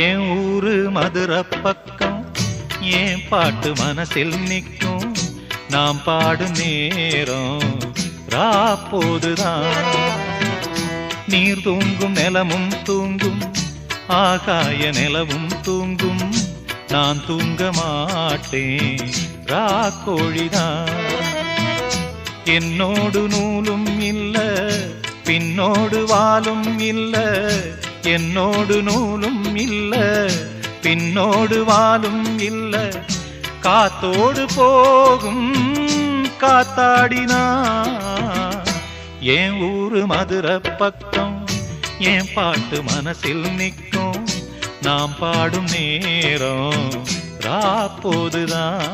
என் ஊரு மதுர பக்கம் என் பாட்டு மனசில் நிற்கும். நாம் பாடும் நேரம் ராப்போதுதான் நீர் தூங்கும் நிலமும் தூங்கும் ஆகாய நிலவும் தூங்கும். நான் தூங்க மாட்டேன் ரா கோழிதான். என்னோடு நூலும் இல்ல பின்னோடு வாலும் இல்லை. என்னோடு நூலும் இல்ல பின்னோடு வாலும் இல்ல. காத்தோடு போகும் காத்தாடினா என் ஊரு மதுரை பக்கம் என் பாட்டு மனசில் நிற்கும். நாம் பாடும் நேரம் ராப்போதுதான்.